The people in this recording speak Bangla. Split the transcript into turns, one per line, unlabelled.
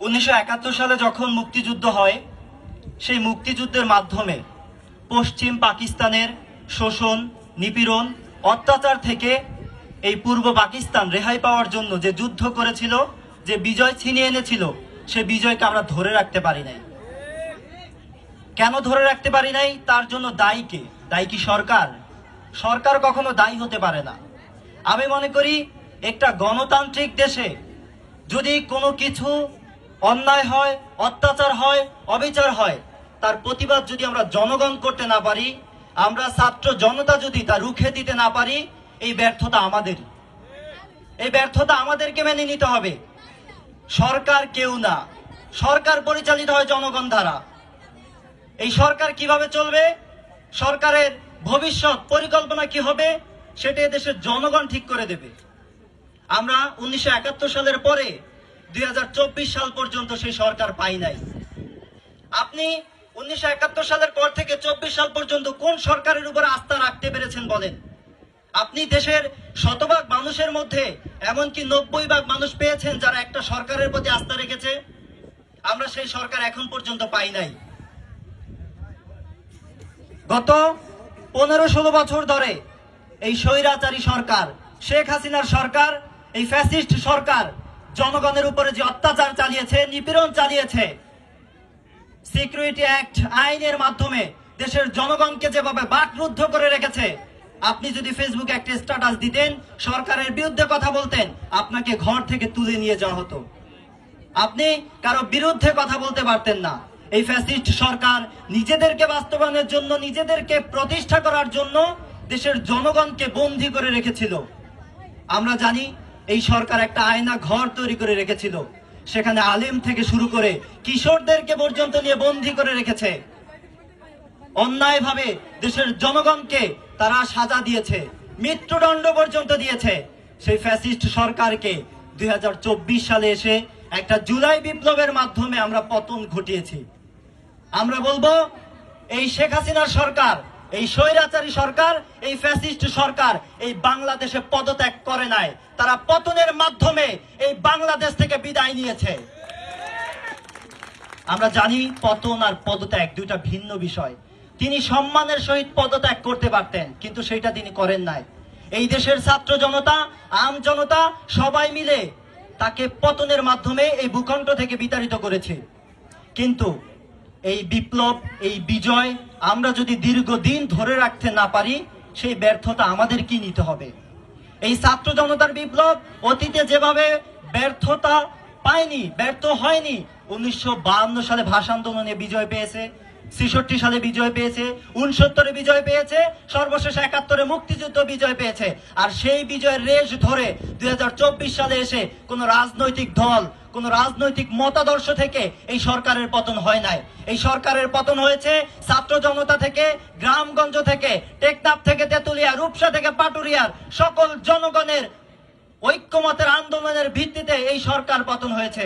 উনিশশো একাত্তর সালে যখন মুক্তিযুদ্ধ হয়, সেই মুক্তিযুদ্ধের মাধ্যমে পশ্চিম পাকিস্তানের শোষণ, নিপীড়ন, অত্যাচার থেকে এই পূর্ব পাকিস্তান রেহাই পাওয়ার জন্য যে যুদ্ধ করেছিল, যে বিজয় ছিনিয়ে এনেছিল, সে বিজয়কে আমরা ধরে রাখতে পারি নাই। কেন ধরে রাখতে পারি নাই? তার জন্য দায়ী কে? দায়ী কি সরকার? সরকার কখনো দায়ী হতে পারে না। আমি মনে করি, একটা গণতান্ত্রিক দেশে যদি কোনো কিছু অন্যায় হয়, অত্যাচার হয়, অবিচার হয়। তার প্রতিবাদ যদি আমরা জনগণ করতে না পারি, আমরা ছাত্র জনতা যদি তা রুখে দিতে না পারি, এই ব্যর্থতা আমাদের এই ব্যর্থতা আমাদেরকে মেনে নিতে হবে। সরকার কেউ না। সরকার পরিচালিত হয় জনগণ দ্বারা। এই সরকার কীভাবে চলবে? সরকারের ভবিষ্যৎ পরিকল্পনা কি হবে? সেটা দেশের জনগণ ঠিক করে দেবে। আমরা উনিশশো একাত্তর সালের পরে দুই হাজার চব্বিশ সাল পর্যন্ত সেই সরকার পাই নাই। আপনি উনিশশো একাত্তর সালের পর থেকে চব্বিশ সাল পর্যন্ত কোন সরকারের উপর আস্থা রাখতে পেরেছেন বলেন? আপনি দেশের শতভাগ মানুষের মধ্যে এমনকি নব্বই ভাগ মানুষ পেয়েছেন যারা একটা সরকারের প্রতি আস্থা রেখেছে। আমরা সেই সরকার এখন পর্যন্ত পাই নাই। গত পনেরো ষোলো বছর ধরে এই স্বৈরাচারী সরকার, শেখ হাসিনার সরকার, এই ফ্যাসিস্ট সরকার জনগণের উপরে যে অত্যাচার চালিয়েছে, নিপীড়ন চালিয়েছে সিকিউরিটি অ্যাক্ট আইনের মাধ্যমে দেশের জনগণকে যেভাবে বাকরুদ্ধ করে রেখেছে, আপনি যদি ফেসবুকে একটা স্ট্যাটাস দিতেন, সরকারের বিরুদ্ধে কথা বলতেন, আপনাকে ঘর থেকে তুলে নিয়ে যাওয়া হতো। আপনি কারও বিরুদ্ধে কথা বলতে পারতেন না। এই ফ্যাসিস্ট সরকার নিজেদেরকে বাস্তবায়নের জন্য, নিজেদেরকে প্রতিষ্ঠা করার জন্য দেশের জনগণকে বন্দী করে রেখেছিল। আমরা জানি এই সরকার একটা আয়না ঘর তৈরি করে রেখেছিল। সেখানে আলেম থেকে শুরু করে কিশোরদেরকে পর্যন্ত নিয়ে বন্দী করে রেখেছে। অন্যায়ভাবে দেশের জনগণকে তারা সাজা দিয়েছে, মৃত্যুদণ্ড পর্যন্ত দিয়েছে। সেই ফ্যাসিস্ট সরকারকে দুই হাজার চব্বিশ সালে এসে একটা জুলাই বিপ্লবের মাধ্যমে আমরা পতন ঘটিয়েছি। আমরা বলব, এই শেখ হাসিনার সরকার এই স্বৈরাচারী সরকার, এই ফ্যাসিস্ট সরকার এই বাংলাদেশে পদত্যাগ করে নাই। তারা পতনের মাধ্যমে এই বাংলাদেশ থেকে বিদায় নিয়েছে। আমরা জানি পতন আর পদত্যাগ দুইটা ভিন্ন বিষয়। তিনি সম্মানের সহিত পদত্যাগ করতে পারতেন, কিন্তু সেটা তিনি করেন নাই। এই দেশের ছাত্র জনতা, আম জনতা, সবাই মিলে তাকে পতনের মাধ্যমে এই ভূখণ্ড থেকে বিতাড়িত করেছে। কিন্তু এই বিপ্লব, এই বিজয় আমরা যদি দীর্ঘদিন ধরে রাখতে না পারি, সেই ব্যর্থতা আমাদের কি নিতে হবে। এই ছাত্র জনতার বিপ্লব অতীতে যেভাবে ব্যর্থতা পায়নি, ব্যর্থ হয়নি, উনিশশো সালে ভাষা আন্দোলনে বিজয় পেয়েছে। ছেষট্টি সালে বিজয় পেয়েছে, উনসত্তরে বিজয় পেয়েছে, সর্বশেষ একাত্তরে মুক্তিযুদ্ধ বিজয় পেয়েছে। আর সেই বিজয়ের রেশ ধরে দুই সালে এসে কোন রাজনৈতিক দল, কোন রাজনৈতিক মতাদর্শ থেকে এই সরকারের পতন হয় নাই। এই সরকারের পতন হয়েছে ছাত্র জনতা থেকে, গ্রামগঞ্জ থেকে, টেকনাফ থেকে, তেতুলিয়া, রূপসা থেকে, পাটুরিয়ার সকল জনগণের ঐক্যমতের আন্দোলনের ভিত্তিতে এই সরকার পতন হয়েছে।